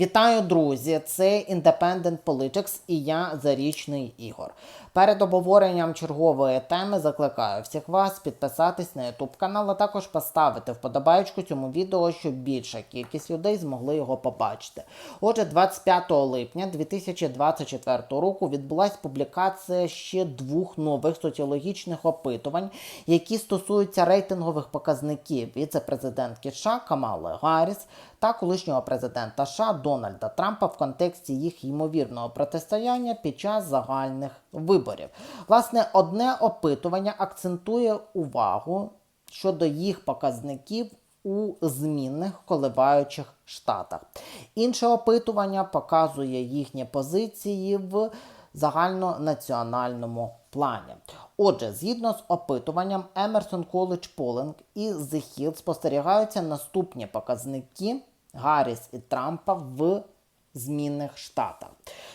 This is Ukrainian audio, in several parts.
Вітаю, друзі! Це Independent Politics і я Зарічний Ігор. Перед обговоренням чергової теми закликаю всіх вас підписатись на YouTube канал, а також поставити вподобайку цьому відео, щоб більша кількість людей змогли його побачити. Отже, 25 липня 2024 року відбулася публікація ще двох нових соціологічних опитувань, які стосуються рейтингових показників віце-президентки США Камали Гарріс та колишнього президента США Дональда Трампа в контексті їх ймовірного протистояння під час загальних виборів. Власне, одне опитування акцентує увагу щодо їх показників у змінних коливаючих штатах. Інше опитування показує їхні позиції в загальнонаціональному плані. Отже, згідно з опитуванням Emerson College Polling і The Hill спостерігаються наступні показники Гарріс і Трампа в змінних штатах.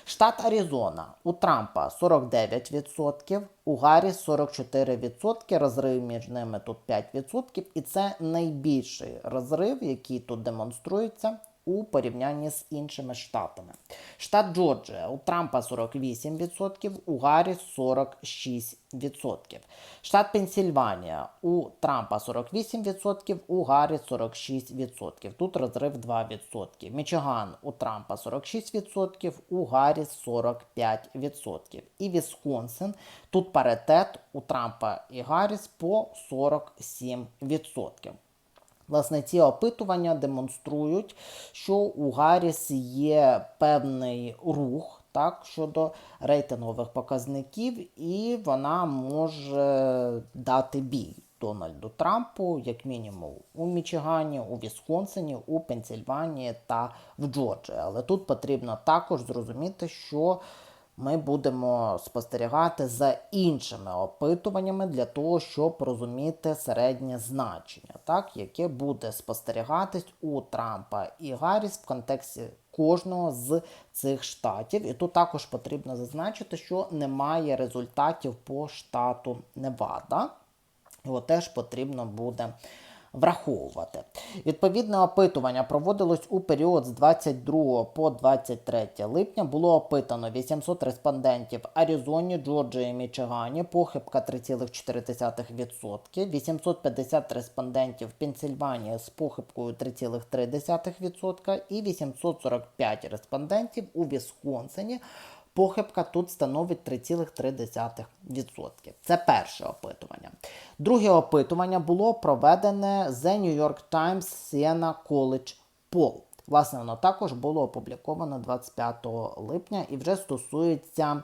Штат Аризона у Трампа 49%, у Гарріс 44%, розрив між ними тут 5%, і це найбільший розрив, який тут демонструється у порівнянні з іншими штатами. Штат Джорджія у Трампа 48%, у Гарріс 46%. Штат Пенсільванія у Трампа 48%, у Гарріс 46%. Тут розрив 2%. Мічиган у Трампа 46%, у Гарріс 45%. І Вісконсин тут паритет у Трампа і Гарріс по 47%. Власне, ці опитування демонструють, що у Гарріс є певний рух так, щодо рейтингових показників, і вона може дати бій Дональду Трампу, як мінімум, у Мічигані, у Вісконсині, у Пенсільванії та в Джорджії. Але тут потрібно також зрозуміти, що ми будемо спостерігати за іншими опитуваннями для того, щоб розуміти середнє значення, так, яке буде спостерігатись у Трампа і Гарріс в контексті кожного з цих штатів. І тут також потрібно зазначити, що немає результатів по штату Невада. Його теж потрібно буде враховувати. Відповідне опитування проводилось у період з 22 по 23 липня. Було опитано 800 респондентів Аризоні, Джорджії, Мічигані, похибка 3,4%, 850 респондентів Пенсільванії з похибкою 3,3% і 845 респондентів у Вісконсині. Похибка тут становить 3,3%. Це перше опитування. Друге опитування було проведене The New York Times Siena College Poll. Власне, воно також було опубліковано 25 липня і вже стосується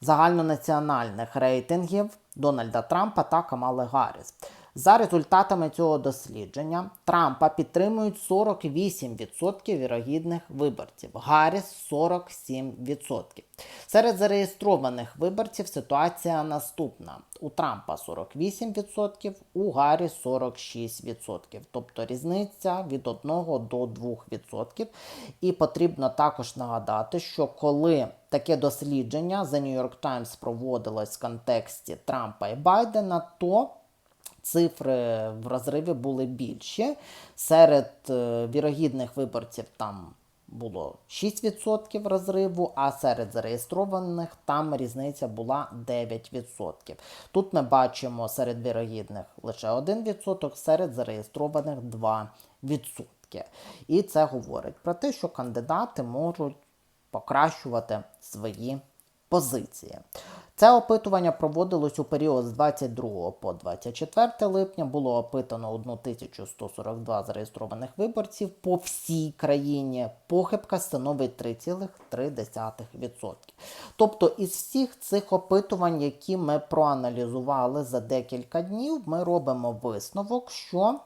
загальнонаціональних рейтингів Дональда Трампа та Камали Гарріс. За результатами цього дослідження Трампа підтримують 48% вірогідних виборців, Гарріс 47%. Серед зареєстрованих виборців ситуація наступна: у Трампа 48%, у Гарріс 46%. Тобто різниця від 1 до 2%. І потрібно також нагадати, що коли таке дослідження The New York Times проводилось в контексті Трампа і Байдена, то цифри в розриві були більші. Серед е, вірогідних виборців там було 6% розриву, а серед зареєстрованих там різниця була 9%. Тут ми бачимо серед вірогідних лише 1%, серед зареєстрованих 2%. І це говорить про те, що кандидати можуть покращувати свої позиції. Це опитування проводилось у період з 22 по 24 липня. Було опитано 1142 зареєстрованих виборців по всій країні. Похибка становить 3,3%. Тобто із всіх цих опитувань, які ми проаналізували за декілька днів, ми робимо висновок, що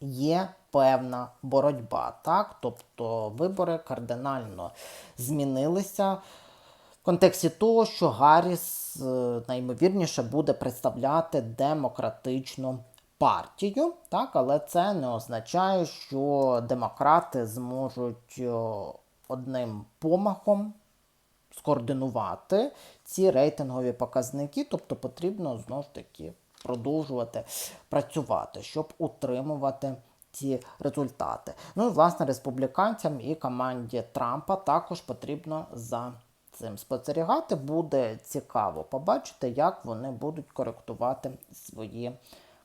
є певна боротьба. Так? Тобто вибори кардинально змінилися. Контексті того, що Гарріс е, наймовірніше буде представляти демократичну партію, так, але це не означає, що демократи зможуть е, одним помахом скоординувати ці рейтингові показники, тобто потрібно знову ж таки продовжувати працювати, щоб утримувати ці результати. Ну і власне республіканцям і команді Трампа також потрібно за цим спостерігати. Буде цікаво побачити, як вони будуть коректувати свої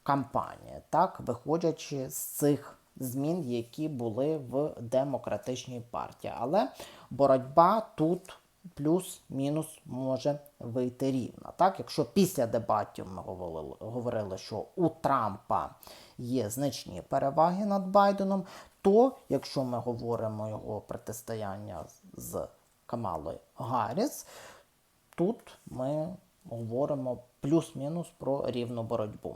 кампанії, так виходячи з цих змін, які були в демократичній партії. Але боротьба тут плюс-мінус може вийти рівно. Так, якщо після дебатів ми говорили, говорили, що у Трампа є значні переваги над Байденом, то якщо ми говоримо його протистояння з Камалою Гарріс, тут ми говоримо плюс-мінус про рівну боротьбу.